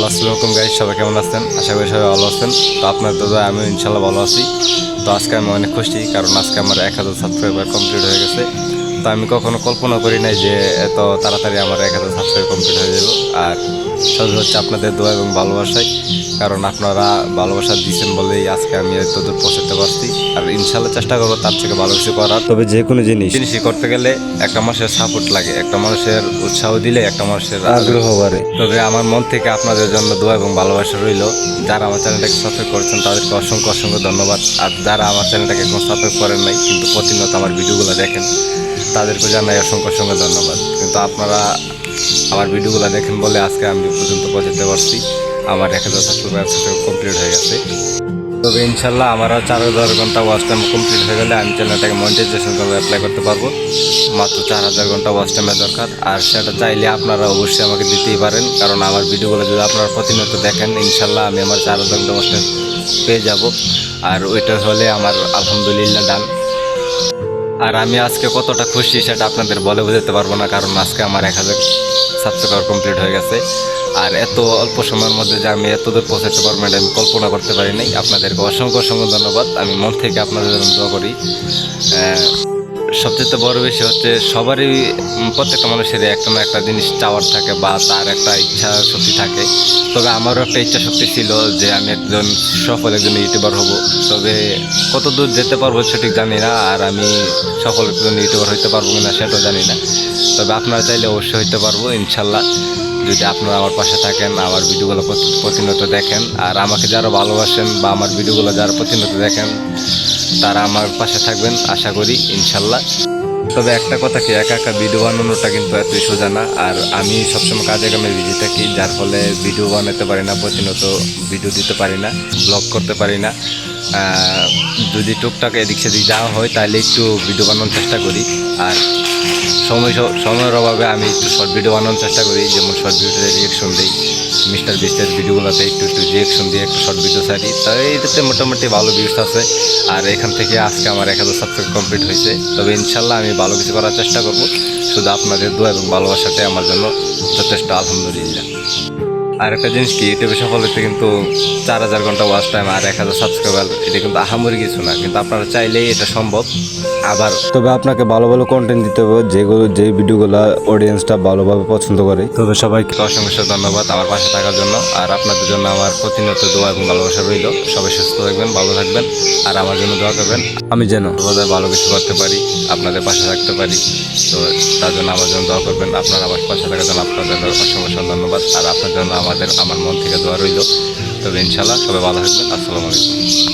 Hello আসসালামু আলাইকুম guys সবাই কেমন আছেন? আশা করি সবাই ভালো আছেন। তো আপনার দাদা আমি ইনশাল্লাহ ভালো আছি। তো আজকে আমি অনেক খুশি, কারণ আজকে আমার এক হাজার সাবস্ক্রাইবার কমপ্লিট হয়ে গেছে। তো আমি কখনো কল্পনা করি নাই যে এত তাড়াতাড়ি আমার এক হাজার সাবস্ক্রাইব কমপ্লিট হয়ে যাবে। আর সবই হচ্ছে আপনাদের দোয়া এবং ভালোবাসায়। কারণ আপনারা ভালোবাসা দিচ্ছেন বলেই আজকে আমি এত দূর পৌঁছাতে পারছি। আর ইনশাল্লাহ চেষ্টা করব তার থেকে ভালো কিছু করার। তবে যে কোনো জিনিস। জিনিসই করতে গেলে একটা মানুষের সাপোর্ট লাগে একটা মানুষের উৎসাহ দিলে একটা মানুষের আগ্রহ বাড়ে। তবে আমার মন থেকে আপনাদের জন্য দোয়া এবং ভালোবাসা রইল। যারা আমার চ্যানেলটাকে সাবস্ক্রাইব করেছেন তাদেরকে অসংখ্য অসংখ্য ধন্যবাদ। আর যারা আমার চ্যানেলটাকে এখন সাবস্ক্রাইব করেন নাই কিন্তু প্রতিনিয়ত আমার ভিডিওগুলো দেখেন তাদেরকে জানাই অসংখ্য অসংখ্য ধন্যবাদ। কিন্তু আপনারা আমার ভিডিওগুলো দেখেন বলে আজকে আমি পর্যন্ত পৌঁছাতে পারছি। আমার এক হাজার সাবস্ক্রাইবার কমপ্লিট হয়ে গেছে। তবে ইনশাল্লাহ আমারও চার হাজার ঘণ্টা ওয়াচ টাইম কমপ্লিট হয়ে গেলে আমি চ্যানেলটাকে মনিটাইজেশন করে অ্যাপ্লাই করতে পারব। মাত্র চার হাজার ঘণ্টা ওয়াচ টাইমের দরকার। আর সেটা চাইলে আপনারা অবশ্যই আমাকে দিতেই পারেন। কারণ আমার ভিডিওগুলো যদি আপনারা প্রতিনিয়ত দেখেন, ইনশাল্লাহ আমি আমার চার হাজার ঘণ্টা ওয়াচ টাইম পেয়ে যাব। আর ওইটা হলে আমার আলহামদুলিল্লাহ ডান আর আমি আজকে কতটা খুশি সেটা আপনাদের বলে বোঝাতে পারব না, কারণ আজকে আমার এক হাজার সাবস্ক্রাইবার কমপ্লিট হয়ে গেছে। আর এত অল্প সময়ের মধ্যে যে আমি এত দূর পৌঁছাতে পারব এটা আমি কল্পনা করতে পারি নাই আপনাদেরকে অসংখ্য অসংখ্য ধন্যবাদ। আমি মন থেকে আপনাদের জন্য করি। আহ, সবচেয়ে বড় বিষয় হচ্ছে সবারই প্রত্যেকটা মানুষের একটা না একটা জিনিস চাওয়ার থাকে বা তার একটা ইচ্ছা শক্তি থাকে। তবে আমারও একটা ইচ্ছা শক্তি ছিল যে আমি একজন সফল একজন ইউটিউবার হব। তবে কত দূর যেতে পারব সঠিক জানি না, আর আমি সফল একজন ইউটিউবার হইতে পারব কিনা সেটাও জানি না। তবে আপনারা চাইলে অবশ্যই হইতে পারব, ইনশাল্লাহ। যদি আপনারা আমার পাশে থাকেন, আমার ভিডিওগুলো প্রতি- প্রতিনিয়ত দেখেন, আর আমাকে যারা ভালোবাসেন বা আমার ভিডিওগুলো যারা প্রতিনিয়ত দেখেন তারা আমার পাশে থাকবেন, আশা করি, ইনশাল্লাহ। তবে একটা কথা কি, একা একা ভিডিও বানানোটা কিন্তু এতই সোজা না। আর আমি সবসময় কাজে কামে বিজি থাকি, যার ফলে ভিডিও বানাতে পারি না, প্রতিনিয়ত ভিডিও দিতে পারি না ব্লগ করতে পারি না। যদি টুকটাক এদিক সেদিক যাওয়া হয়, তাহলে একটু ভিডিও বানানোর চেষ্টা করি। আর সময় সময়ের অভাবে আমি একটু শর্ট ভিডিও বানানোর চেষ্টা করি, যেমন শর্ট ভিডিওতে রিয়েকশন দিই। মিস্টার বিস্টের ভিডিওগুলোতে একটু একটু রিয়েকশন দিয়ে একটু শর্ট ভিডিও ছাড়ি। তো এইটাতে মোটামুটি ভালো ভিউস আছে। আর এখান থেকে আজকে আমার এক হাজার সাবস্ক্রাইব কমপ্লিট হয়েছে। তবে ইনশাল্লাহ আমি ভালো কিছু করার চেষ্টা করব। শুধু আপনাদের দোয়া এবং ভালোবাসাটাই আমার জন্য যথেষ্ট, আলহামদুলিল্লাহ। আর একটা জিনিস কি ইউটিউবে সফল হতে কিন্তু চার হাজার ঘণ্টা ওয়াচ টাইম আর এক হাজার সাবস্ক্রাইবার এটা কিন্তু আহামরি কিছু না। কিন্তু আপনারা চাইলেই এটা সম্ভব। আবার তবে আপনাকে ভালো ভালো কন্টেন্ট দিতে হবে যেগুলো যে ভিডিওগুলো অডিয়েন্সটা ভালোভাবে পছন্দ করে। তবে সবাইকে অসংখ্য ধন্যবাদ আমার পাশে থাকার জন্য। আর আপনাদের জন্য আমার প্রতিনিয়ত দোয়া এবং ভালোবাসা রইল। সবাই সুস্থ থাকবেন ভালো থাকবেন আর আমার জন্য দোয়া করবেন। আমি যেন বোধহয় ভালো কিছু করতে পারি আপনাদের পাশে থাকতে পারি। তো তার জন্য আমার জন্য দোয়া করবেন। আপনারা আমার পাশে থাকার জন্য আপনাদের অসংখ্য ধন্যবাদ। আর আপনার জন্য আমাদের আমার মন থেকে দোয়া রইল। তবে ইনশাল্লাহ সবাই ভালো থাকবেন। আসসালামু আলাইকুম।